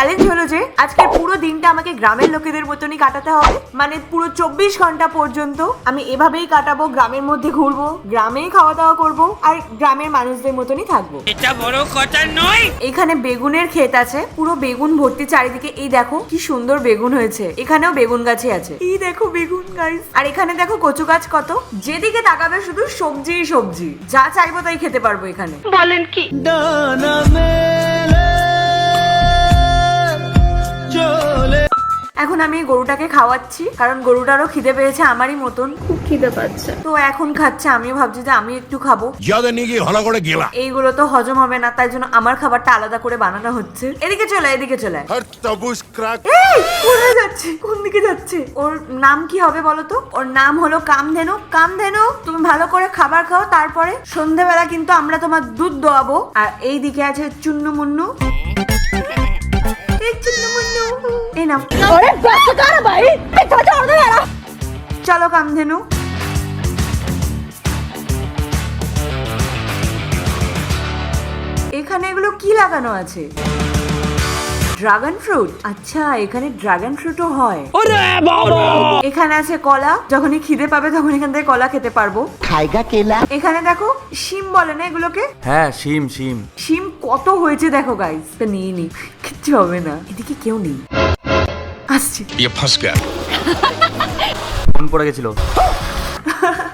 Challenge হলো যে আজকে পুরো দিনটা আমাকে গ্রামের লোকেদের মতনই কাটাতে হবে। মানে পুরো চব্বিশ ঘণ্টা পর্যন্ত আমি এভাবেই কাটাবো গ্রামের মধ্যে ঘুরবো গ্রামেই খাওয়া দাওয়া করব আর গ্রামের মানুষদের মতনই থাকব। এটা বড় কথা নয়। এখানে বেগুনের ক্ষেত আছে পুরো বেগুন ভর্তি চারিদিকে। এই দেখো কি সুন্দর বেগুন হয়েছে এখানেও বেগুন গাছই আছে। এই দেখো বেগুন গাছ। আর এখানে দেখো কচু গাছ কত যেদিকে তাকাবে শুধু সবজিই সবজি যা চাইব তাই খেতে পারব এখানে। এখন আমি গরুটাকে খাওয়াচ্ছি কারণ গরুটারও খিদে পেয়েছে আমারই মতন। খুব খিদে পাচ্ছে। তো এখন খাচ্ছে আমিও ভাবছি যে আমি একটু খাব। ইয়াদের নিয়ে গিয়ে ভালো করে গেলা। এইগুলো তো হজম হবে না তাই জন্য আমার খাবারটা আলাদা করে বানানো হচ্ছে। এদিকে চলে এদিকে চলে। কোথায় যাচ্ছে? কোন দিকে যাচ্ছে? ওর নাম কি হবে বলো তো? ওর নাম হলো কামধেনু। কামধেনু তুমি ভালো করে খাবার খাও তারপরে সন্ধেবেলা কিন্তু আমরা তোমার দুধ দোয়াবো। আর এই দিকে আছে চুন্নু মুন্নু এই চুন্নু মুন্নু। চলো আরে ধেনু ভাই? চলো কামধেনু। এখানে এগুলো কি লাগানো আছে? Dragon fruit? আচ্ছা এখানে ড্রাগন ফ্রুটও হয়। এখানে আছে কলা। যখনই খিদে পাবে তখন এখান থেকে কলা খেতে পারব। খাইগা কেলা? এখানে দেখো শিম বলে না এগুলোকে? হ্যাঁ শিম শিম। শিম কত হয়েছে দেখো গাইস নিয়ে নি কিচ্ছু হবে না। এদিকে কেউ নেই। আসছে ये फंस गया ফোন পড়ে গেছিল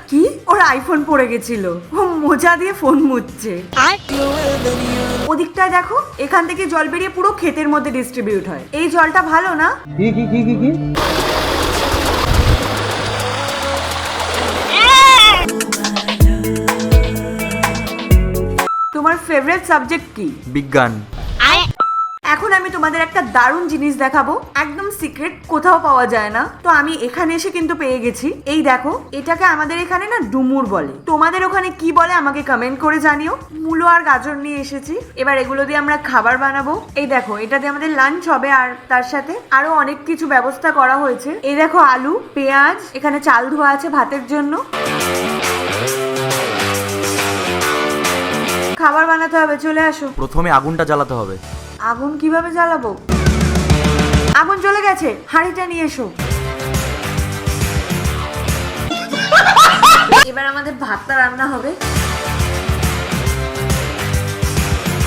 কি ওর আইফোন পড়ে গেছিল ও মোজা দিয়ে ফোন মুছছে ওদিকটায় দেখো এখান থেকে জল বেরিয়ে পুরো ক্ষেতের মধ্যে ডিস্ট্রিবিউট হয় এই জলটা ভালো না তোমার ফেভারিট সাবজেক্ট কি বিজ্ঞান এখন আমি তোমাদের একটা দারুণ জিনিস দেখাবো। একদম সিক্রেট কোথাও পাওয়া যায় না। তো আমি এখানে এসে কিন্তু পেয়ে গেছি। এই দেখো, এটাকে আমাদের এখানে না ডুমুর বলে। তোমাদের ওখানে কি বলে আমাকে কমেন্ট করে জানিও। মূলো আর গাজর নিয়ে এসেছি। এবার এগুলো দিয়ে আমরা খাবার বানাবো। এই দেখো, এটা দিয়ে আমাদের লাঞ্চ হবে আর তার সাথে আরও অনেক কিছু ব্যবস্থা করা হয়েছে। এই দেখো আলু, পেঁয়াজ, এখানে চাল ধোয়া আছে ভাতের জন্য। খাবার বানাতে হবে, চলে আসো। প্রথমে আগুনটা জ্বালাতে হবে। আগুন কীভাবে জ্বালাবো? আগুন চলে গেছে হাঁড়িটা নিয়ে এসো। এবার আমাদের ভাতটা রান্না হবে।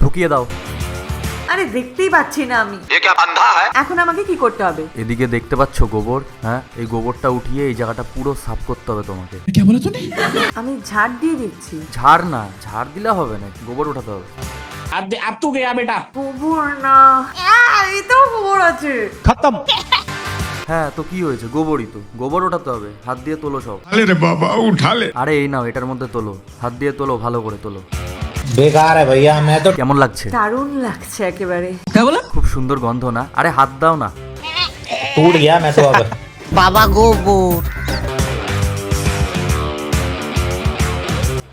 ঢুকিয়ে দাও। আরে দেখতেই পাচ্ছি না আমি। এখন আমাকে কি করতে হবে? এদিকে দেখতে পাচ্ছ গোবর হ্যাঁ? এই গোবরটা উঠিয়ে এই জায়গাটা পুরো সাফ করতে হবে তোমাকে। আমি ঝাড় দিয়ে দিচ্ছি। ঝাড় না ঝাড় দিলে হবে না গোবর উঠাতে হবে। अब अब तू गया बेटा গোবর না আহ, এই তো গোবর আছে হ্যাঁ তো কি হয়েছে গোবরই তো গোবর ওঠাতে হবে হাত দিয়ে তোলো সব अरे रे बाबा उठा ले আরে এই নাও এটার মধ্যে তোলো হাত দিয়ে তোলো ভালো করে তোলো बेकार है भैया मैं तो কেমন লাগছে দারুণ লাগছে একেবারে খুব সুন্দর গন্ধ না আরে হাত দাও না टूट गया मैं तो अब বাবা গোবর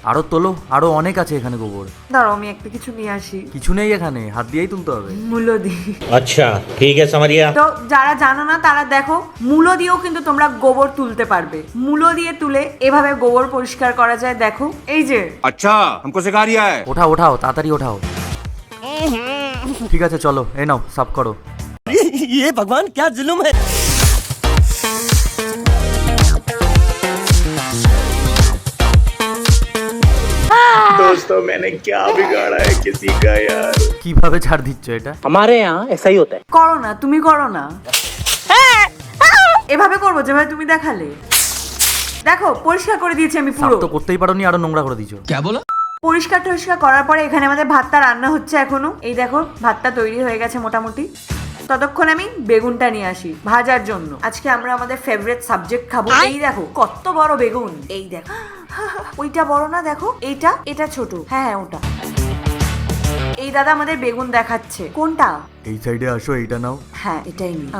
আরো তোলো আরো অনেক আছে এখানে গোবর দাঁড়াও আমি একটা কিছু নিয়ে আসি কিছু নেই এখানে হাত দিয়েই তুলতে হবে মূলো দিই अच्छा ठीक है समझ गया তো যারা জানো না তারা দেখো মূলো দিয়েও কিন্তু তোমরা গোবর তুলতে পারবে মূলো দিয়ে তুলে এভাবে গোবর পরিষ্কার করা যায় দেখো এই যে अच्छा हमको सिखा रिया है ওঠাও ওঠাও তাড়াতাড়ি ওঠাও ঠিক আছে চলো এই নাও সাফ করো ये भगवान क्या जुलुम है কিভাবে ছাড় দিচ্ছ এটা हमारे यहाँ ऐसा ही होता है করো না তুমি করো না এভাবে করবো যেভাবে তুমি দেখালে দেখো পরিষ্কার করে দিয়েছি আমি সাফ পুরো তো করতেই পারোনি আরো নোংরা করে দিছো পরিষ্কার টরিষ্কার করার পরে এখানে আমাদের ভাতটা রান্না হচ্ছে এখনো এই দেখো ভাতটা তৈরি হয়ে গেছে মোটামুটি ততক্ষণ আমি বেগুনটা নিয়ে আসি ভাজার জন্য। আজকে আমরা আমাদের ফেভারিট সাবজেক্ট খাব। এই দেখো কত বড় বেগুন। এই দেখো। ওইটা বড় না দেখো। এইটা এটা ছোট। হ্যাঁ, হ্যাঁ ওটা। এই দাদা আমাদের বেগুন দেখাচ্ছে। কোনটা? এই সাইডে আসো এইটা নাও। হ্যাঁ এটাই নিই।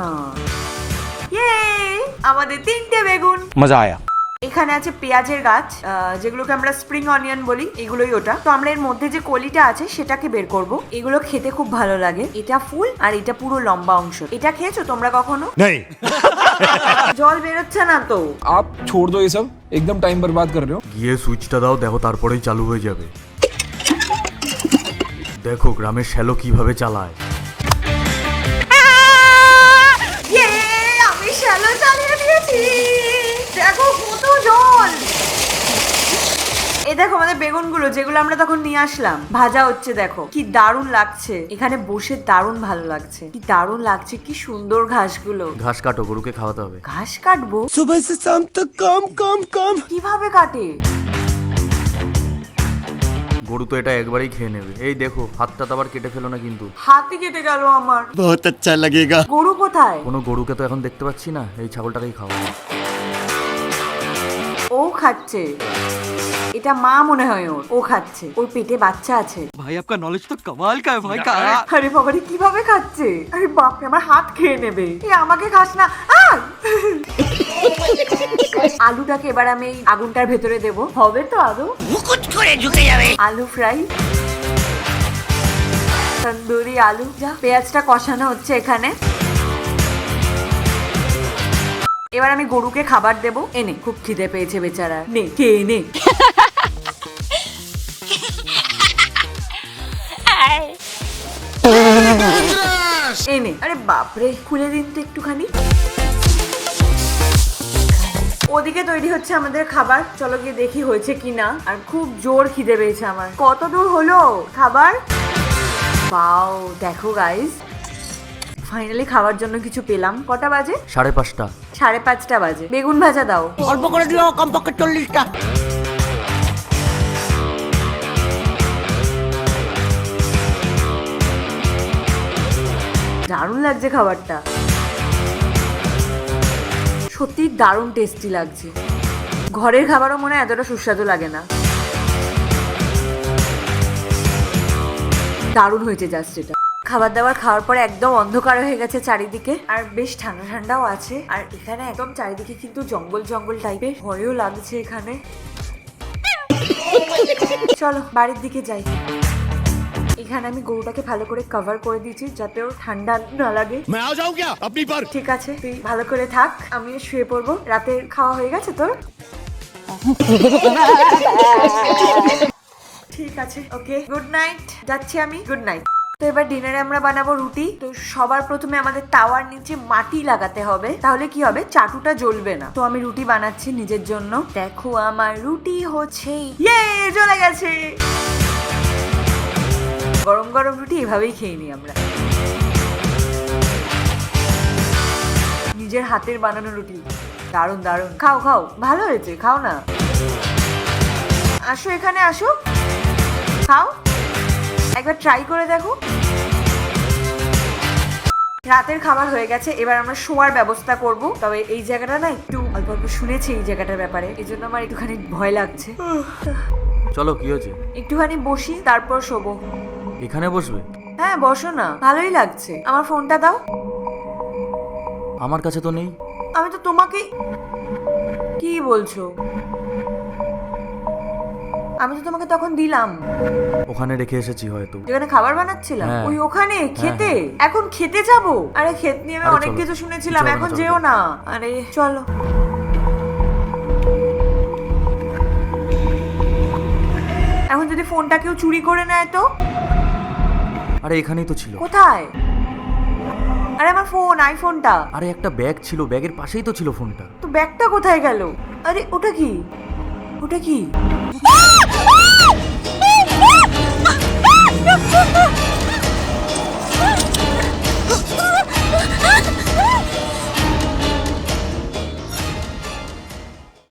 আমাদের তিনটে বেগুন। মজা আয়া। এখানে আছে পেঁয়াজের গাছ যেগুলোকে আমরা স্প্রিং অনিয়ন বলি এগুলোই ওটা। তো আমরা এর মধ্যে যে কলিটা আছে সেটাকে বের করব। এগুলো খেতে খুব ভালো লাগে। এটা ফুল আর এটা পুরো লম্বা অংশ। এটা খেয়েছো তোমরা কখনো? জল বেরোচ্ছে না তো। আপ ছোড় দো এসব। একদম টাইম বরবাদ কর রে গিয়ে সুইচটা দাও দেখো তারপরেই চালু হয়ে যাবে। দেখো গ্রামের শ্যালো কীভাবে চালায়। ইয়ে, আমি শ্যালো চালিয়ে দিয়েছি। কত দেখো আমাদের বেগুনগুলো যেগুলো আমরা তখন নিয়ে আসলাম। ভাজা হচ্ছে দেখো। কি দারুণ লাগছে। এখানে বসে দারুণ ভালো লাগছে। কি দারুণ লাগছে কি সুন্দর ঘাসগুলো ঘাস কাটো গরুকে খাওয়াতে হবে। ঘাস কাটবো? সুবহ সে শাম কীভাবে কাটে? গরু তো এটা একবারই খেয়ে নেবে। এই দেখো হাতটা তো আবার কেটে ফেলো না কিন্তু। হাতই কেটে গেল আমার। বহুত আচ্ছা লাগেগা গরু কোথায়? কোনো গরুকে তো এখন দেখতে পাচ্ছি না। এই ছাগলটাকেই খাওয়া ও খাচ্ছে। এটা মা মনে হয় ওর। ও খাচ্ছে। ওর পেটে বাচ্চা আছে। ভাই আপনার নলেজ তো কমাল কা ভাই কা আরে বাবা কীভাবে খাচ্ছে? আরে বাপরে আমার হাত খেয়ে নেবে। এ আমাকে খাস না। আলুটাকে এবার আমি আগুনটার ভেতরে দেব। হবে তো আদৌ মুকুট করে ঢুকে যাবে। আলু ফ্রাই। তন্দুরি আলু। যা পেঁয়াজটা কষানো হচ্ছে এখানে। এবার আমি গরুকে খাবার দেব। এনে খুব খিদে পেয়েছে বেচারা। নে কে নে। এনে আরে বাপরে খুলে দিন তো একটুখানি। ওদিকে তৈরি হচ্ছে আমাদের খাবার। চলো গিয়ে দেখি হয়েছে কি না আর খুব জোর খিদে পেয়েছে আমার। কত দূর হলো খাবার? পাও দেখো গাইস ফাইনালি খাওয়ার জন্য কিছু পেলাম। কটা বাজে? সাড়ে পাঁচটা। সাড়ে পাঁচটা বাজে। বেগুন ভাজা দাও। অল্প করে দিও কমপক্ষে চল্লিশটা। দারুণ লাগছে খাবারটা। সত্যি দারুণ টেস্টি লাগছে। ঘরের খাবারও মনে হয় এতটা সুস্বাদু লাগে না। দারুণ হয়েছে জাস্ট এটা। খাবার দাবার খাওয়ার পরে একদম অন্ধকার হয়ে গেছে চারিদিকে। আর বেশ ঠান্ডা ঠান্ডাও আছে। আর এখানে একদম চারিদিকে কিন্তু জঙ্গল জঙ্গল টাইপের ভয়ও লাগছে এখানে। চলো বাড়ির দিকে যাই। এখানে আমি গরুটাকে ভালো করে কভার করে দিয়েছি যাতে ওর ঠান্ডা না লাগে। ঠিক আছে তুই ভালো করে থাক আমি শুয়ে পড়ব। রাতে খাওয়া হয়ে গেছে তোর? ঠিক আছে ওকে গুড নাইট যাচ্ছি আমি গুড নাইট তো এবার ডিনারে আমরা বানাবো রুটি। তো সবার প্রথমে আমাদের তাওয়ার নিচে মাটি লাগাতে হবে। তাহলে কি হবে? চাটুটা জ্বলবে না। তো আমি রুটি বানাচ্ছি নিজের জন্য। দেখো আমার রুটি হচ্ছে। ইয়ে জ্বলে গেছে। গরম গরম রুটি এভাবেই খেয়ে নিই আমরা। নিজের হাতের বানানো রুটি। দারুণ দারুণ। খাও খাও। ভালো হয়েছে, খাও না। আসো এখানে, আসো। খাও। একবার ট্রাই করে দেখো। রাতের খাবার হয়ে গেছে এবার আমরা শোয়ার ব্যবস্থা করব। তবে এই জায়গাটা না একটু অল্প অল্প শুনেছি এই জায়গাটার ব্যাপারে এই জন্য আমার একটুখানি ভয় লাগছে। চলো কি হয়েছে? একটুখানি বসি তারপর শোবো। এখানে বসবে? হ্যাঁ বসো না ভালোই লাগছে। আমার ফোনটা দাও। আমার কাছে তো নেই। আমি তো তোমাকে কি বলছো? আমি তো তোমাকে তখন দিলাম। ওখানে রেখে এসেছি হয়তো। যেখানে খাবার বানাচ্ছিলাম? হ্যাঁ। ওই ওখানে? খেতে? এখন খেতে যাব? আরে ক্ষেত নিয়ে আমি আরে অনেক চলো। কিছু শুনেছিলাম চলো না, এখন চলো, যেও না। আরে চলো। এখন যদি ফোনটা কেউ চুরি করে নেয় তো? আরে এখানেই তো ছিল। কোথায়? আরে আমার ফোন আইফোনটা। আরে একটা ব্যাগ ছিল ব্যাগের পাশেই তো ছিল ফোনটা। তো ব্যাগটা কোথায় গেল? আরে ওটা কি? ওটা কি? Ah!